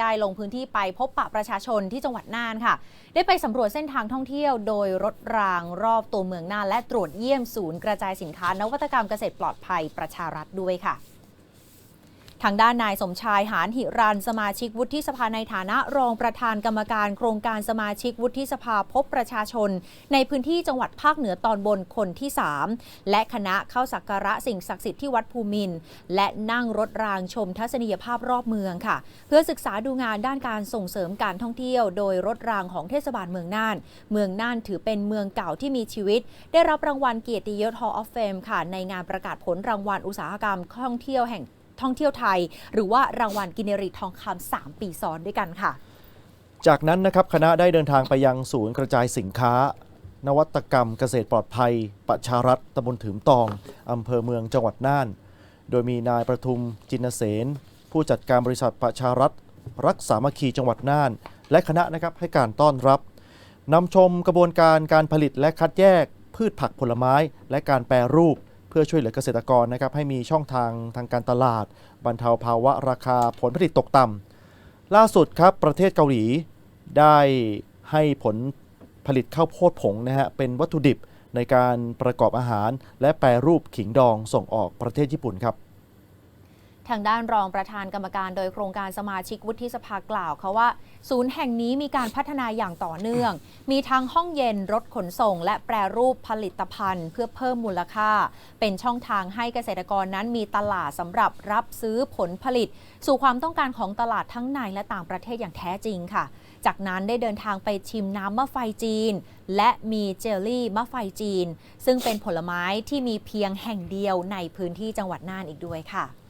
ได้ลงพื้นที่ไปพบปะประชาชนที่จังหวัดน่านค่ะ ได้ไปสำรวจเส้นทางท่องเที่ยวโดยรถรางรอบตัวเมืองน่านและตรวจเยี่ยมศูนย์กระจายสินค้านวัตกรรมเกษตรปลอดภัยประชารัฐด้วยค่ะ ทางด้านนายสมชายหานหิรันสมาชิกวุฒิสภาในฐานะรองประธานกรรมการโครงการสมาชิกวุฒิสภาพบประชาชน ในพื้นที่จังหวัดภาคเหนือตอนบนคนที่ 3 และคณะเข้าสักการะสิ่งศักดิ์สิทธิ์ที่วัดภูมิน และนั่งรถรางชมทัศนียภาพรอบเมืองค่ะ เพื่อศึกษาดูงานด้านการส่งเสริมการท่องเที่ยว โดยรถรางของเทศบาลเมืองน่าน เมืองน่านถือเป็นเมืองเก่าที่มีชีวิต ได้รับรางวัลเกียรติยศ Hall of Fame ค่ะในงานประกาศผลรางวัลอุตสาหกรรมท่องเที่ยวแห่ง ท่องเที่ยวไทย หรือว่ารางวัลกินเนรีทองคำสามปีซ้อนด้วยกันค่ะ จากนั้นนะครับคณะได้เดินทางไปยังศูนย์กระจายสินค้า นวัตกรรมเกษตรปลอดภัย ประชารัฐตำบลถืมตองอำเภอเมืองจังหวัดน่าน โดยมีนายประทุมจินเสนผู้จัดการบริษัทประชารัฐ รักสามัคคีจังหวัดน่าน และคณะนะครับให้การต้อนรับนำชมกระบวนการการผลิตและคัดแยกพืชผักผลไม้ และการแปรรูป เพื่อช่วยเหลือเกษตรกรนะครับให้มีช่องทางทางการตลาด บรรเทาภาวะราคาผลผลิตตกต่ำล่าสุดครับประเทศเกาหลีได้ให้ผลผลิตข้าวโพดผงนะฮะเป็นวัตถุดิบในการประกอบอาหาร และแปรรูปขิงดองส่งออกประเทศญี่ปุ่นครับ ทางด้านรองประธานกรรมการโดยโครงการสมาชิกวุฒิสภากล่าวเขาว่า ศูนย์แห่งนี้มีการพัฒนาอย่างต่อเนื่อง มีทั้งห้องเย็นรถขนส่ง และแปรรูปผลิตภัณฑ์ เพื่อเพิ่มมูลค่า เป็นช่องทางให้เกษตรกรนั้นมีตลาดสำหรับรับซื้อผลผลิต สู่ความต้องการของตลาดทั้งในและต่างประเทศอย่างแท้จริงค่ะ จากนั้นได้เดินทางไปชิมน้ำมะไฟจีน และมีเจลลี่มะไฟจีน ซึ่งเป็นผลไม้ที่มีเพียงแห่งเดียวในพื้นที่จังหวัดน่านอีกด้วยค่ะ